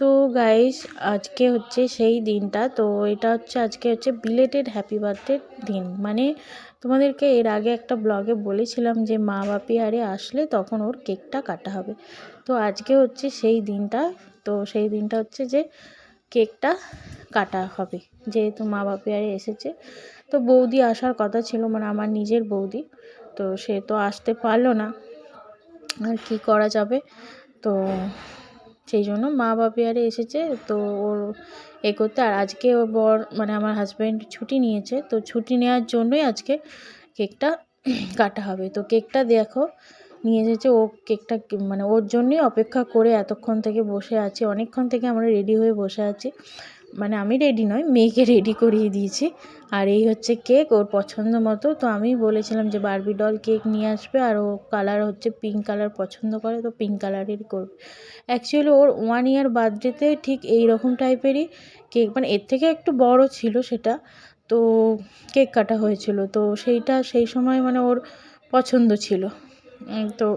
তো গাইস আজকে হচ্ছে সেই দিনটা। তো এটা হচ্ছে, আজকে হচ্ছে বিলেটেড হ্যাপি বার্থডে দিন। মানে তোমাদেরকে এর আগে একটা ব্লগে বলেছিলাম যে, মা বাপি আরে আসলে তখন ওর কেকটা কাটা হবে। তো আজকে হচ্ছে সেই দিনটা। তো সেই দিনটা হচ্ছে যে, কেকটা কাটা হবে। যেহেতু মা বাপি আরে এসেছে। তো বৌদি আসার কথা ছিল মানে আমার নিজের বৌদি। তো সে তো আসতে পারল না। আর কি করা যাবে? তো সেই জন্য মা বাপি আরে এসেছে। তো ওর এ করতে আর আজকে ওর বর মানে আমার হাজব্যান্ড ছুটি নিয়েছে। তো ছুটি নেওয়ার জন্যই আজকে কেকটা কাটা হবে। তো কেকটা দেখো, নিয়ে এসেছে। ও কেকটা মানে ওর জন্যই অপেক্ষা করে এতক্ষণ থেকে বসে আছি। অনেকক্ষণ থেকে আমরা রেডি হয়ে বসে আছি। মানে আমি রেডি নয় মেয়েকে রেডি করিয়ে দিয়েছি। আর এই হচ্ছে কেক ওর পছন্দ মতো। তো আমি বলেছিলাম যে বারবি ডল কেক নিয়ে আসবে আর ও কালার হচ্ছে পিঙ্ক কালার পছন্দ করে, তো পিঙ্ক কালারেরই করবে। অ্যাকচুয়ালি ওর ওয়ান ইয়ার বার্থডেতে ঠিক এই রকম টাইপেরই কেক মানে এর থেকে একটু বড় ছিল সেটা। তো কেক কাটা হয়েছিল, তো সেইটা সেই সময় মানে ওর পছন্দ ছিল। তো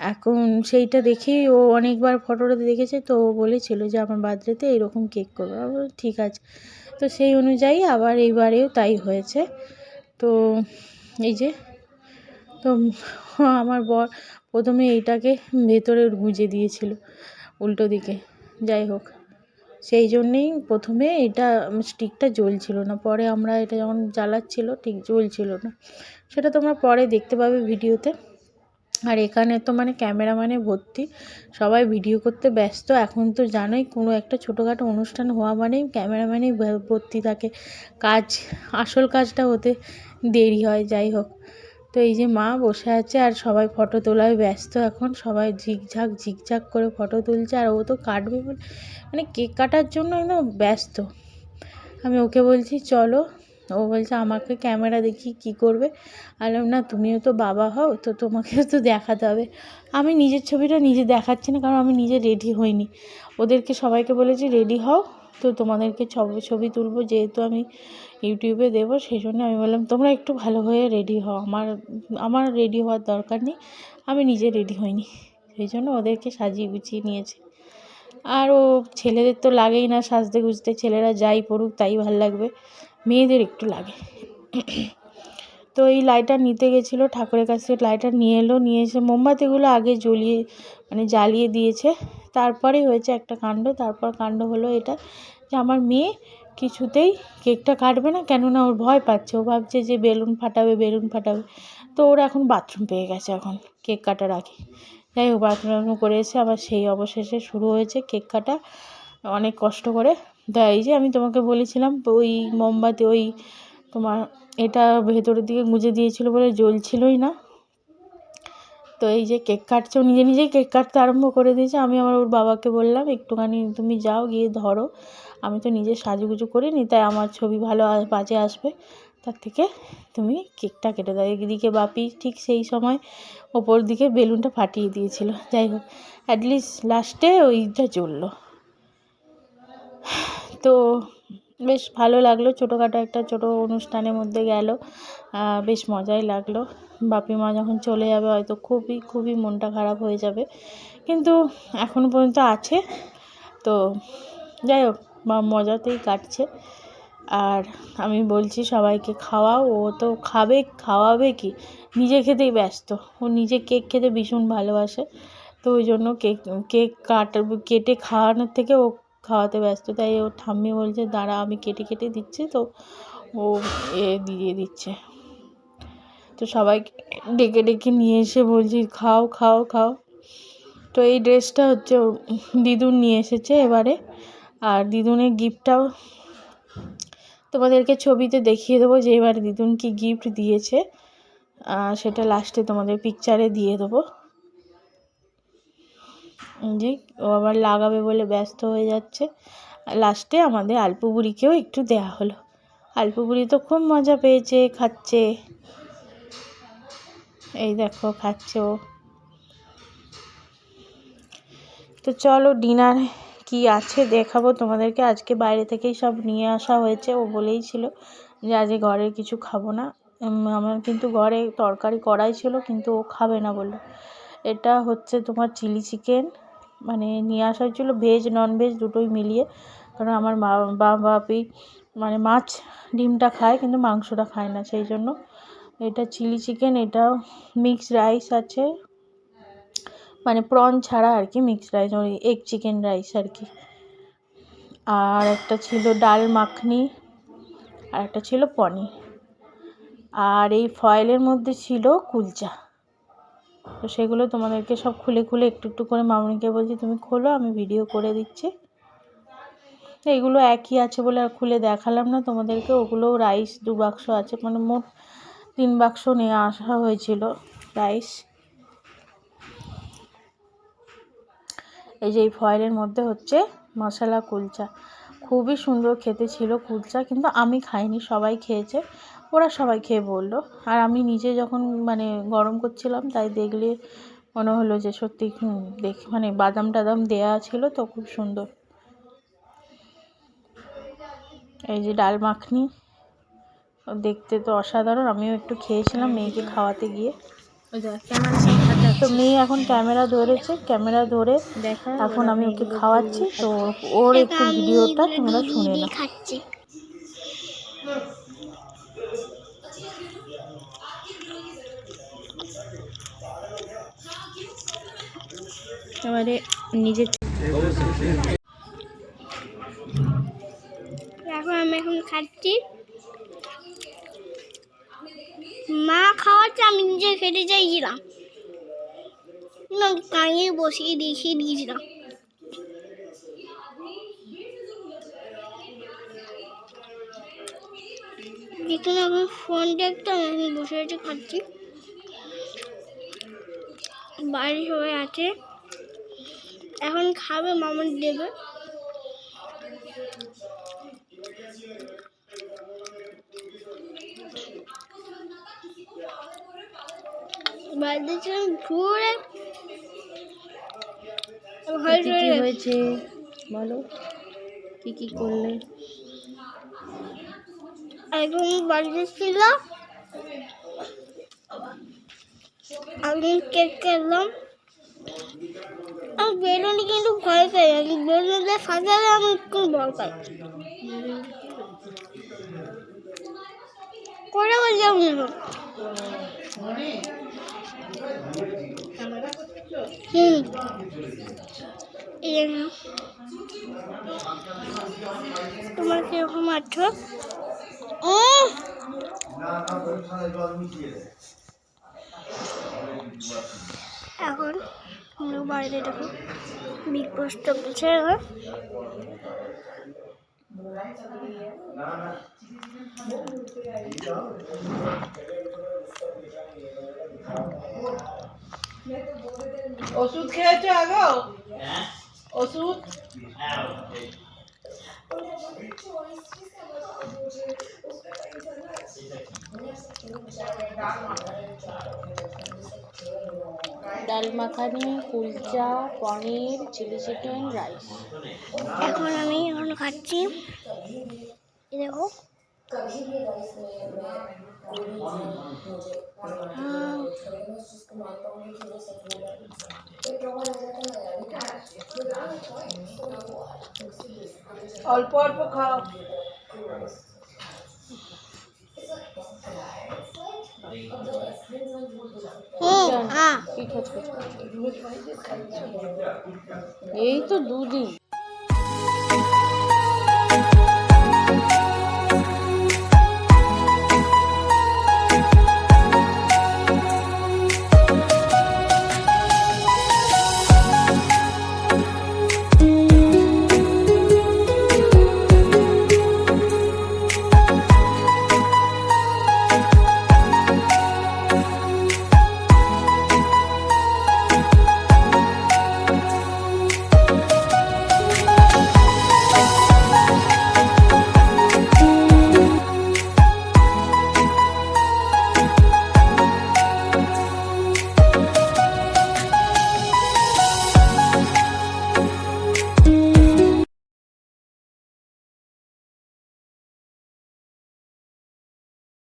এখন সেইটা দেখেই ও অনেকবার ফটোটা দেখেছে, তো ও বলেছিল যে আমার বার্থডেতে এরকম কেক করবে। ঠিক আছে। তো সেই অনুযায়ী আবার এইবারেও তাই হয়েছে। তো এই যে, তো আমার বর প্রথমে এইটাকে ভেতরে গুঁজে দিয়েছিল, উল্টো দিকে। যাই হোক, সেই জন্যেই প্রথমে এটা স্টিকটা জ্বলছিল না। পরে আমরা এটা যখন জ্বালাচ্ছিল, ঠিক জ্বলছিল না। সেটা তোমরা পরে দেখতে পাবে ভিডিওতে আর এখানে তো মানে ক্যামেরাম্যানে ভর্তি। সবাই ভিডিও করতে ব্যস্ত। এখন তো জানোই কোনো একটা ছোটোখাটো অনুষ্ঠান হওয়া মানেই ক্যামেরাম্যানেই ভর্তি থাকে। কাজ, আসল কাজটা হতে দেরি হয়, যাই হোক। তো এই যে মা বসে আছে আর সবাই ফটো তোলায় ব্যস্ত এখন। সবাই ঝিকঝাক ঝিকঝাক করে ফটো তুলছে। আর ও তো কাটবে বলে মানে কেক কাটার জন্য একদম ব্যস্ত। আমি ওকে বলছি, চলো ও বলছে, আমাকে ক্যামেরা দেখি কী করবে? আমি বললাম না, তুমিও তো বাবা হও, তো তোমাকেও তো দেখাতে হবে। আমি নিজের ছবিটা নিজে দেখাচ্ছি না, কারণ আমি নিজে রেডি হইনি। ওদেরকে সবাইকে বলেছি, রেডি হও, তো তোমাদেরকে ছবি ছবি তুলবো, যেহেতু আমি ইউটিউবে দেবো, সেই জন্য আমি বললাম, তোমরা একটু ভালো হয়ে রেডি হও, আমার আমার রেডি হওয়ার দরকার নেই, আমি নিজে রেডি হইনি। সেই জন্য ওদেরকে সাজিয়ে গুছিয়ে নিয়েছি। আর ও, ছেলেদের তো লাগেই না সাজতে গুজতে ছেলেরা যাই পড়ুক, তাই ভালো লাগবে। মেয়েদের একটু লাগে। তো এই লাইটার নিতে গেছিল ঠাকুরের কাছ লাইটার নিয়ে এলো, নিয়ে এসে মোমবাতিগুলো আগে জ্বলিয়ে মানে জ্বালিয়ে দিয়েছে। তারপরেই হয়েছে একটা কাণ্ড, তারপর কাণ্ড হলো এটা যে আমার মেয়ে কিছুতেই কেকটা কাটবে না, কেননা ওর ভয় পাচ্ছে। ও ভাবছে যে বেলুন ফাটাবে বেলুন ফাটাবে। তো ওর এখন বাথরুম পেয়ে গেছে এখন কেক কাটার আগে। যাই হোক বাথরুম করে এসে আবার সেই অবশেষে শুরু হয়েছে কেক কাটা। অনেক কষ্ট করে এই যে আমি তোমাকে বলেছিলাম ওই মোমবাতি ওই তোমার এটা ভেতরের দিকে গুঁজে দিয়েছিল বলে জ্বলছিলই না। তো এই যে কেক কাটছে নিজে নিজেই কেক কাটতে আরম্ভ করে দিয়েছে। আমি আমার ওর বাবাকে বললাম, একটুখানি তুমি যাও, গিয়ে ধরো। আমি তো নিজে সাজুগুজু করিনি, তাই আমার ছবি ভালো বাজে আসবে। তার থেকে তুমি কেকটা কেটে দাও। এদিকে বাপি ঠিক সেই সময় ওপর দিকে বেলুনটা ফাটিয়ে দিয়েছিল। যাই হোক অ্যাটলিস্ট লাস্টে ওইটা জ্বললো। তো বেশ ভালো লাগল। ছোটোখাটো একটা ছোটো অনুষ্ঠানের মধ্যে গেল। বেশ মজাই লাগল। বাপি মা যখন চলে যাবে হয়তো খুবই খুবই মনটা খারাপ হয়ে যাবে। কিন্তু এখনও পর্যন্ত আছে। তো যাই হোক বা মজাতেই কাটছে। আর আমি বলছি সবাইকে খাওয়াও। ও তো খাবে, খাওয়াবে কি? নিজে খেতেই ব্যস্ত। ও নিজে কেক খেতে ভীষণ ভালোবাসে। তো ওই জন্য কেক কেক কাটা, কেটে খাওয়ানোর থেকে ও খাওয়াতে ব্যস্ত, তাই ওর ঠাম্মি বলছে, দাঁড়া, আমি কেটে কেটে দিচ্ছি তো। ও এ দিয়ে দিচ্ছে। তো সবাইকে ডেকে ডেকে নিয়ে এসে বলছি, খাও খাও খাও। তো এই ড্রেসটা হচ্ছে দিদুন নিয়ে এসেছে এবারে। আর দিদুনের গিফটটাও তোমাদেরকে ছবিতে দেখিয়ে দেবো যে এবার দিদুন কি গিফট দিয়েছে। সেটা লাস্টে তোমাদের পিকচারে দিয়ে দেবো। যে ও আবার লাগাবে বলে ব্যস্ত হয়ে যাচ্ছে। লাস্টে আমাদের আলপু বুড়িকেও একটু দেওয়া হলো। আলপু বুড়ি তো খুব মজা পেয়েছে, খাচ্ছে। এই দেখো, খাচ্ছে ও। তো চলো ডিনার কি আছে দেখাবো তোমাদেরকে। আজকে বাইরে থেকেই সব নিয়ে আসা হয়েছে, ও বলেই ছিল যে আজকে ঘরের কিছু খাব না। আমার কিন্তু ঘরে তরকারি করাই ছিল, কিন্তু ও খাবে না বলল। এটা হচ্ছে তোমার চিলি চিকেন মানে নিয়ে আসা হয়েছিলো ভেজ ননভেজ দুটোই মিলিয়ে। কারণ আমার মা, বা, বাপি মানে মাছ ডিমটা খায় কিন্তু মাংসটা খায় না, সেই জন্য। এটা চিলি চিকেন এটা মিক্সড রাইস আছে। মানে প্রন ছাড়া আর কি মিক্সড রাইস ওই এগ চিকেন রাইস আর কি। আর একটা ছিল ডাল মাখনি, আর একটা ছিল পনির। আর এই ফয়েলের মধ্যে ছিল কুলচা। তো সেগুলো তোমাদেরকে সব খুলে খুলে একটু একটু করে মামনিকে বলছি, তুমি খোলো, আমি ভিডিও করে দিচ্ছি। এগুলো একই আছে বলে আর খুলে দেখালাম না তোমাদেরকে, ওগুলোও রাইস দু বাক্স আছে মানে মোট তিন বাক্স নিয়ে আসা হয়েছিল রাইস এই যে এই ফয়েলের মধ্যে হচ্ছে মশলা কুলচা খুবই সুন্দর খেতে ছিল কুলচা কিন্তু আমি খাইনি, সবাই খেয়েছে। ওরা সবাই খেয়ে বলল। আর আমি নিজে যখন মানে গরম করছিলাম তাই দেখলে মনে হলো যে সত্যি দেখ মানে বাদাম টাদাম দেয়া ছিল তো খুব সুন্দর। এই যে ডাল মাখনি দেখতে তো অসাধারণ আমিও একটু খেয়েছিলাম মেয়েকে খাওয়াতে গিয়ে। তো মেয়ে এখন ক্যামেরা ধরেছে ক্যামেরা ধরে দেখা এখন আমি ওকে খাওয়াচ্ছি তো ওর একটু ভিডিওটা তোমরা শুনে নাও। খাচ্ছি এবারে নিজে এখন আমি এখন খাচ্ছি। মা খাওয়াচ্ছে, আমি নিজে খেতে চাইছিলাম। কাঁয়ে বসিয়ে দেখিয়ে দিয়েছিলাম। যেখানে এখন ফোন দেখতাম আমি বসে বসে খাচ্ছি। বাড়ির সবাই আছে। এখন খাবে মামুন দেবে। বাড়িতে ছিলাম ঘুরে। কি। হয়েছে? বলো কি কি করলে? এখন বাড়িতে ছিলাম। আমি কেক খেলাম। বেলুনি কিন্তু ভয় পাই আমি বেলুনটা সাজালে আমি একটু ভয় পাই। করে বললাম হুম। তোমার কীরকম আছো? উম, এখন আমরা বাড়িতে দেখো। বিগ পোস্টটা বুঝে ওষুধ খেয়েছো আগো? ওষুধ? Dal makhani kulcha paneer chilli chicken rice. এখন আমি এখন খাচ্ছি। দেখো। অল্প অল্প খাও। এই তো দুদিন।